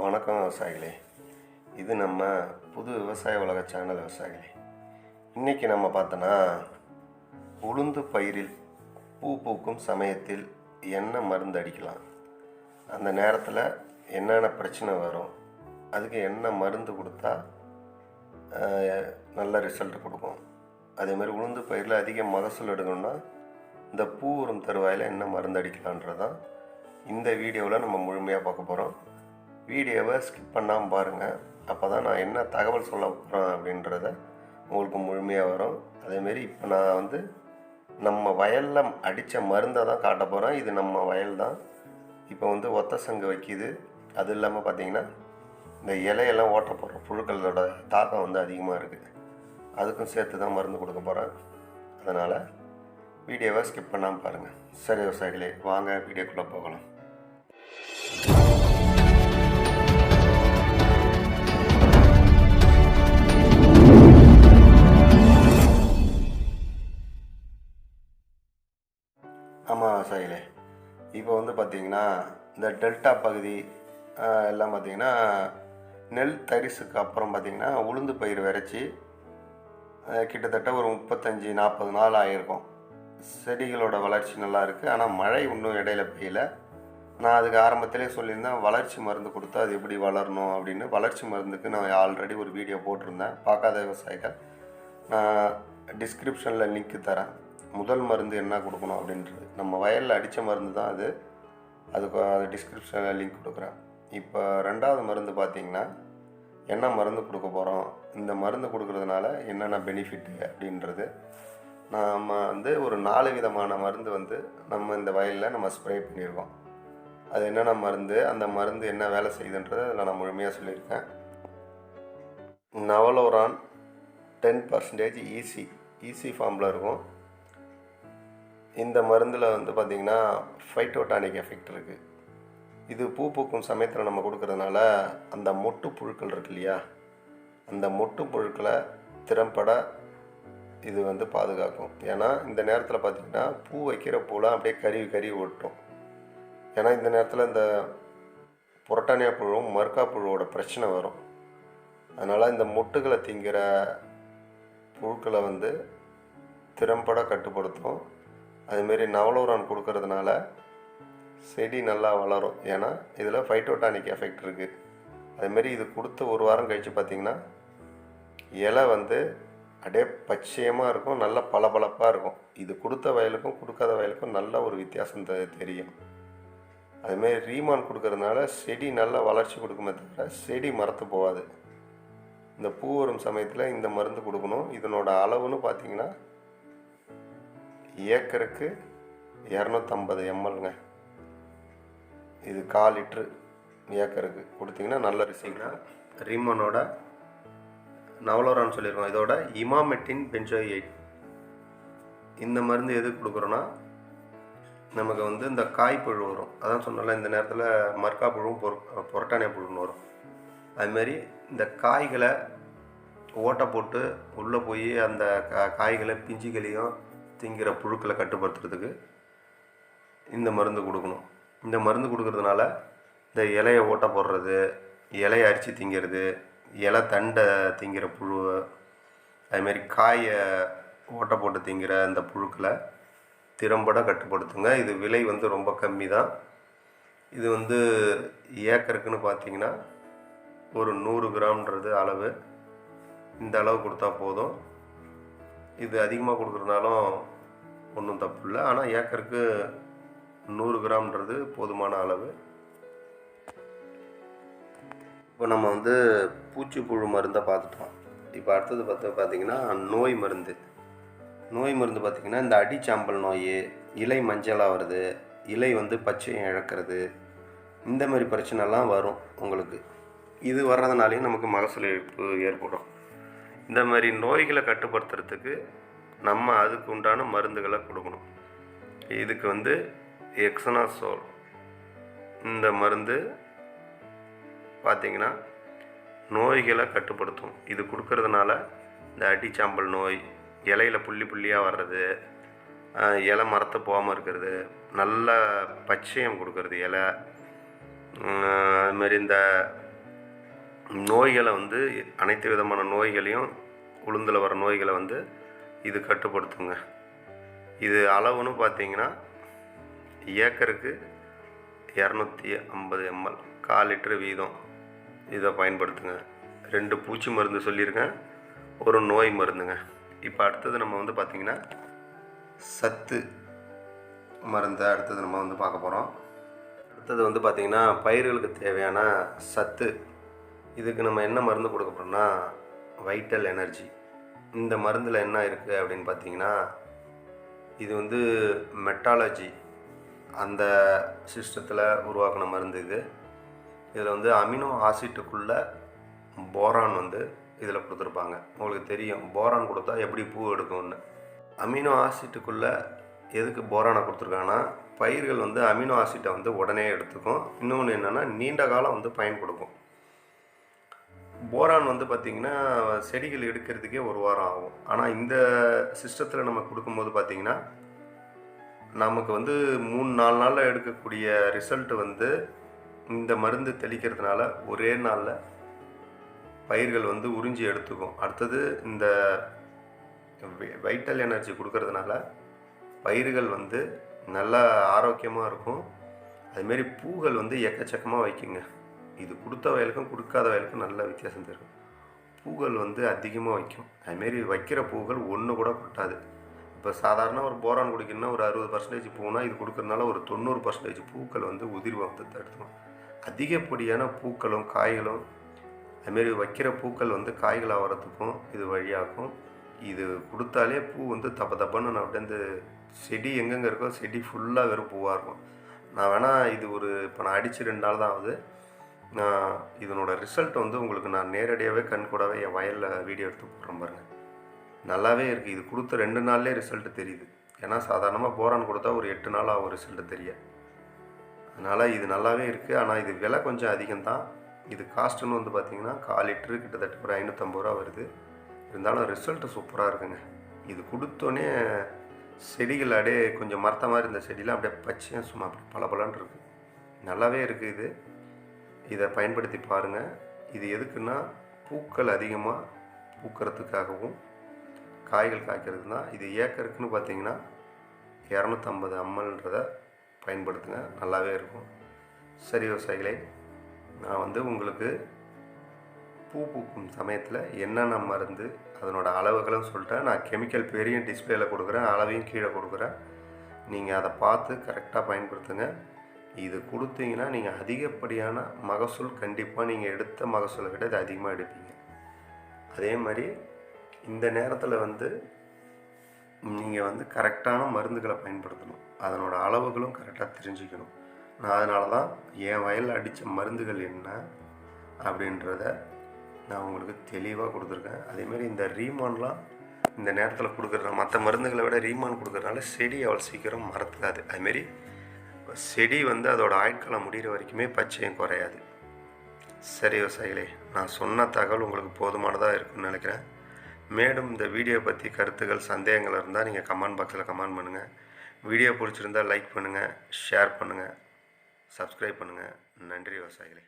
வணக்கம் விவசாயிகளே. இது நம்ம புது விவசாய உலக சேனல் விவசாயிகளே. இன்றைக்கி நம்ம பார்த்தோன்னா உளுந்து பயிரில் பூ பூக்கும் சமயத்தில் என்ன மருந்து அடிக்கலாம். அந்த நேரத்தில் என்னென்ன பிரச்சனை வரும் அதுக்கு என்ன மருந்து கொடுத்தா நல்ல ரிசல்ட் கொடுக்கும். அதேமாதிரி உளுந்து பயிரில் அதிக மகசூல் எடுக்கணும்னா இந்த பூ வரும் தருவாயில் என்ன மருந்து அடிக்கலான்றதான் இந்த வீடியோவில் நம்ம முழுமையாக பார்க்க போகிறோம் வீடியோவை ஸ்கிப் பண்ணாமல் பாருங்கள் அப்போ தான் நான் என்ன தகவல் சொல்ல போகிறேன் அப்படின்றத உங்களுக்கு முழுமையாக வரும். அதேமாரி இப்போ நான் வந்து நம்ம வயலில் அடித்த மருந்தை தான் காட்ட போகிறேன் இது நம்ம வயல் தான். இப்போ வந்து ஒத்த சங்கு வைக்கிது. அது இல்லாமல் பார்த்தீங்கன்னா இந்த இலையெல்லாம் ஓட்ட போடுற புழுக்களோட தாக்கம் வந்து அதிகமாக இருக்குது அதுக்கும் சேர்த்து தான் மருந்து கொடுக்க போகிறேன் அதனால் வீடியோவை ஸ்கிப் பண்ணாமல் பாருங்கள் சரி விவசாயிகளே வாங்க வீடியோக்குள்ளே போகலாம். பார்த்திங்கன்னா இந்த டெல்டா பகுதி எல்லாம் பார்த்திங்கன்னா நெல் தரிசுக்கு அப்புறம் பார்த்திங்கன்னா உளுந்து பயிர் விரைச்சி கிட்டத்தட்ட ஒரு முப்பத்தஞ்சு நாற்பது நாள் ஆகிருக்கும் செடிகளோட வளர்ச்சி நல்லா இருக்குது ஆனால் மழை இன்னும் இடையில பெய்யல. நான் அதுக்கு ஆரம்பத்திலே சொல்லியிருந்தேன் வளர்ச்சி மருந்து கொடுத்தா அது எப்படி வளரணும்? அப்படின்னு. வளர்ச்சி மருந்துக்கு நான் ஆல்ரெடி ஒரு வீடியோ போட்டிருந்தேன். பார்க்காத விவசாயிகள் நான் டிஸ்கிரிப்ஷனில் லிங்க் தரேன். முதல் மருந்து என்ன கொடுக்கணும் அப்படின்றது. நம்ம வயலில் அடித்த மருந்து தான் அது. அதுக்கு அது டிஸ்கிரிப்ஷனில் லிங்க் கொடுக்குறேன். இப்போ ரெண்டாவது மருந்து பார்த்தீங்கன்னா என்ன மருந்து கொடுக்க போகிறோம் இந்த மருந்து கொடுக்குறதுனால என்னென்ன பெனிஃபிட்டு அப்படின்றது நாம் வந்து ஒரு நாலு விதமான மருந்து வந்து நம்ம இந்த வயலில் நம்ம ஸ்ப்ரே பண்ணியிருக்கோம் அது என்னென்ன மருந்து அந்த மருந்து என்ன வேலை செய்யுதுன்றதை அதில் நான் முழுமையாக சொல்லியிருக்கேன். நவலோரான் டென் பர்சன்டேஜ் ஈசி ஈசி ஃபார்மில் இருக்கும். இந்த மருந்தில் வந்து பார்த்திங்கன்னா ஃபைட்டோடானிக் எஃபெக்ட் இருக்குது இது பூ பூக்கும் சமயத்தில் நம்ம கொடுக்கறதுனால அந்த மொட்டு புழுக்கள் இருக்கு இல்லையா? அந்த மொட்டு புழுக்களை திறம்பட இது வந்து பாதுகாக்கும். ஏன்னா இந்த நேரத்தில் பார்த்திங்கன்னா பூ வைக்கிற பூலாம் அப்படியே கருவி கருவி ஒட்டும் ஏன்னா இந்த நேரத்தில் இந்த புரட்டானியா புழுவும் மறுக்கா புழுவோட பிரச்சனை வரும். அதனால் இந்த மொட்டுகளை திங்கிற புழுக்களை வந்து திறம்பட கட்டுப்படுத்தும். அதுமாரி நவலோரான் கொடுக்கறதுனால செடி நல்லா வளரும். ஏன்னா இதில் ஃபைட்டோடானிக் எஃபெக்ட் இருக்குது அதுமாரி இது கொடுத்த ஒரு வாரம் கழித்து பார்த்திங்கன்னா இலை வந்து அப்படியே பச்சையமாக இருக்கும் நல்ல பளபளப்பாக இருக்கும். இது கொடுத்த வயலுக்கும் கொடுக்காத வயலுக்கும் நல்ல ஒரு வித்தியாசம் தெ- தெரியும். அதுமாரி ரீமான் கொடுக்கறதுனால செடி நல்லா வளர்ச்சி கொடுக்குமே தவிர செடி மரத்து போகாது. இந்த பூ வரும் சமயத்தில் இந்த மருந்து கொடுக்கணும். இதனோட அளவுன்னு பார்த்தீங்கன்னா ஏக்கருக்கு இரநூத்தம்பது எம்எல்ங்க. இது கால் லிட்ரு ஏக்கருக்கு கொடுத்தீங்கன்னா நல்ல ரிசல்ட் ரிமனோட நவலோரான்னு சொல்லியிருக்கோம். இதோட இமாமெட்டின் பென்சோயேட் இந்த மருந்து எதுக்கு கொடுக்குறோன்னா நமக்கு வந்து இந்த காய்ப்புழு வரும். அதான் சொன்னால இந்த நேரத்தில் மர்க்கா புழுவும் பொரு புரட்டானிய புழுன்னு வரும். அதுமாரி இந்த காய்களை ஓட்டை போட்டு உள்ளே போய் அந்த கா காய்களை பிஞ்சுகளையும் திங்கிற புழுக்களை கட்டுப்படுத்துறதுக்கு இந்த மருந்து கொடுக்கணும். இந்த மருந்து கொடுக்கறதுனால இந்த இலையை ஓட்ட போடுறது இலையை அரிச்சு திங்கிறது இலை தண்டை திங்கிற புழு அதுமாரி காயை ஓட்டை போட்டு திங்கிற அந்த புழுக்களை திறம்பட கட்டுப்படுத்துங்க. இது விலை வந்து ரொம்ப கம்மி தான். இது வந்து ஏக்கருக்குன்னு பார்த்தீங்கன்னா ஒரு நூறு கிராம்ன்றது அளவு. இந்த அளவு கொடுத்தா போதும். இது அதிகமாக கொடுக்குறதுனாலும் ஒன்றும் தப்பு இல்லை. ஆனால் ஏக்கருக்கு நூறு கிராம்ன்றது போதுமான அளவு. இப்போ நம்ம வந்து பூச்சிப்புழு மருந்தை பார்த்துட்டோம். இப்போ அடுத்தது பார்த்து பார்த்தீங்கன்னா நோய் மருந்து. நோய் மருந்து பார்த்திங்கன்னா இந்த அடிச்சாம்பல் நோய் இலை மஞ்சளாக வருது இலை வந்து பச்சையும் இழக்கிறது இந்த மாதிரி பிரச்சனைலாம் வரும் உங்களுக்கு. இது வர்றதுனாலையும் நமக்கு மகசூல் இழப்பு ஏற்படும். இந்த மாதிரி நோய்களை கட்டுப்படுத்துறதுக்கு நம்ம அதுக்கு உண்டான மருந்துகளை கொடுக்கணும். இதுக்கு வந்து எக்ஸனாசோல் இந்த மருந்து பார்த்தீங்கன்னா நோய்களை கட்டுப்படுத்தும். இது கொடுக்கறதுனால இந்த அடிச்சாம்பல் நோய் இலையில புள்ளி புள்ளியாக வர்றது இலை மரத்தை போகாமல் இருக்கிறது நல்ல பச்சையம் கொடுக்கறது இலை அதுமாரி இந்த நோய்களை வந்து அனைத்து விதமான நோய்களையும் உளுந்தில் வர நோய்களை வந்து இது கட்டுப்படுத்துங்க. இது அளவுன்னு பார்த்தீங்கன்னா ஏக்கருக்கு இரநூத்தி ஐம்பது எம்எல் கால் லிட்டரு வீதம் இதை பயன்படுத்துங்க. ரெண்டு பூச்சி மருந்து சொல்லியிருக்கேன். ஒரு நோய் மருந்துங்க. இப்போ அடுத்தது நம்ம வந்து பார்த்திங்கன்னா சத்து மருந்தை அடுத்தது நம்ம வந்து பார்க்க போகிறோம் அடுத்தது வந்து பார்த்திங்கன்னா பயிர்களுக்கு தேவையான சத்து. இதுக்கு நம்ம என்ன மருந்து கொடுக்க போகிறோம்னா வைட்டல் எனர்ஜி. இந்த மருந்தில் என்ன இருக்குது அப்படின்னு பார்த்தீங்கன்னா இது வந்து மெட்டாலஜி அந்த சிஸ்டத்தில் உருவாக்கின மருந்து இது. இதில் வந்து அமினோ ஆசிட்டுக்குள்ள போரான் வந்து இதில் கொடுத்துருப்பாங்க. உங்களுக்கு தெரியும் போரான் கொடுத்தா எப்படி பூ எடுக்கும்னு. அமினோ ஆசிட்டுக்குள்ள எதுக்கு போரானை கொடுத்துருக்காங்கன்னா பயிர்கள் வந்து அமினோ ஆசிட்டை வந்து உடனே எடுத்துக்கும். இன்னொன்று என்னென்னா நீண்ட காலம் வந்து பயன் கொடுக்கும். போரான் வந்து பார்த்திங்கன்னா செடிகள் எடுக்கிறதுக்கே ஒரு வாரம் ஆகும். ஆனால் இந்த சிஸ்டத்தில் நம்ம கொடுக்கும்போது பார்த்திங்கன்னா நமக்கு வந்து மூணு நாலு நாளில் எடுக்கக்கூடிய ரிசல்ட் வந்து இந்த மருந்து தெளிக்கிறதுனால ஒரே நாளில் பயிர்கள் வந்து உறிஞ்சி எடுத்துக்கும். அடுத்தது இந்த வைட்டல் எனர்ஜி கொடுக்கறதுனால பயிர்கள் வந்து நல்லா ஆரோக்கியமாக இருக்கும். அதுமாரி பூக்கள் வந்து எக்கச்சக்கமாக வைக்குங்க. இது கொடுத்த வயலுக்கும் கொடுக்காத வயலுக்கும் நல்ல வித்தியாசம் தெரியும். பூக்கள் வந்து அதிகமாக வைக்கும். அதுமாரி வைக்கிற பூக்கள் ஒன்று கூட கொட்டாது. இப்போ சாதாரண ஒரு போரான் குடிக்கணும்னா ஒரு அறுபது பர்சன்டேஜ் பூனா இது கொடுக்கறதுனால ஒரு தொண்ணூறு பர்சன்டேஜ் பூக்கள் வந்து உதிரி வந்து தடுத்துடும் அதிகப்படியான பூக்களும் காய்களும் அதுமாரி வைக்கிற பூக்கள் வந்து காய்கள் ஆகிறதுக்கும் இது வழியாகும். இது கொடுத்தாலே பூ வந்து தப்ப தப்பன்னு நான் அப்படியே இந்த செடி எங்கெங்கே இருக்கோ செடி ஃபுல்லாக வெறும் பூவாக இருக்கும். நான் வேணால் இது ஒரு இப்போ நான் அடித்து ரெண்டு நாள் தான் ஆகுது. நான் இதனோட ரிசல்ட் வந்து உங்களுக்கு நான் நேரடியாகவே கண் கூடவே என் வயலில் வீடியோ எடுத்து போடுறேன் பாருங்கள் நல்லாவே இருக்குது இது கொடுத்த ரெண்டு நாள்லேயே ரிசல்ட்டு தெரியுது. ஏன்னா சாதாரணமாக போரான் கொடுத்தா ஒரு எட்டு நாள் ஆகும் ரிசல்ட்டு தெரிய. அதனால் இது நல்லாவே இருக்குது ஆனால் இது விலை கொஞ்சம் அதிகம்தான். இது காஸ்ட்டுன்னு வந்து பார்த்திங்கன்னா கால் லிட்ரு கிட்டத்தட்ட ஒரு ஐநூற்றம்பது ரூபா வருது. இருந்தாலும் ரிசல்ட்டு சூப்பராக இருக்குங்க. இது கொடுத்தோன்னே செடிகள் அப்படியே கொஞ்சம் மரத்த மாதிரி இருந்த செடியெலாம் அப்படியே பச்சையாக சும்மா அப்படி பளபளன்னு இருக்குது நல்லாவே இருக்குது இது. இதை பயன்படுத்தி பாருங்கள் இது எதுக்குன்னா பூக்கள் அதிகமாக பூக்கிறதுக்காகவும் காய்கள் காய்க்கிறது தான் இது ஏக்கருக்குன்னு பார்த்தீங்கன்னா இரநூத்தம்பது அம்மல்ன்றதை பயன்படுத்துங்க. நல்லாவே இருக்கும். சரி விவசாயிகளே நான் வந்து உங்களுக்கு பூ பூக்கும் சமயத்தில் என்னென்ன மருந்து அதனோட அளவுகளும் சொல்லிட்டேன். நான் கெமிக்கல் பெரிய டிஸ்பிளேயில் கொடுக்குறேன் அளவையும் கீழே கொடுக்குறேன். நீங்கள் அதை பார்த்து கரெக்டாக பயன்படுத்துங்க. இது கொடுத்தீங்கன்னா நீங்கள் அதிகப்படியான மகசூல் கண்டிப்பாக நீங்கள் எடுத்த மகசூலை விட இது அதிகமாக எடுப்பீங்க. அதே மாதிரி இந்த நேரத்தில் வந்து நீங்கள் வந்து கரெக்டான மருந்துகளை பயன்படுத்தணும். அதனோட அளவுகளும் கரெக்டாக தெரிஞ்சுக்கணும். நான் அதனால தான் என் வயலில் அடித்த மருந்துகள் என்ன அப்படின்றத நான் உங்களுக்கு தெளிவாக கொடுத்துருக்கேன். அதேமாரி இந்த ரீமான்லாம் இந்த நேரத்தில் கொடுக்குற மற்ற மருந்துகளை விட ரீமான் கொடுக்குறதுனால செடி அவ்வளோ சீக்கிரம் மறத்துக்காது அதுமாரி செடி வந்து அதோட ஆயுட்காலம் முடிகிற வரைக்குமே பச்சையும் குறையாது. சரி விவசாயிகளே நான் சொன்ன தகவல் உங்களுக்கு போதுமானதாக இருக்குன்னு நினைக்கிறேன். மேலும் இந்த வீடியோ பற்றி கருத்துக்கள் சந்தேகங்கள் இருந்தால் நீங்கள் கமெண்ட் பாக்ஸில் கமெண்ட் பண்ணுங்கள் வீடியோ பிடிச்சிருந்தால் லைக் பண்ணுங்கள் ஷேர் பண்ணுங்கள் சப்ஸ்கிரைப் பண்ணுங்கள் நன்றி விவசாயிகளே.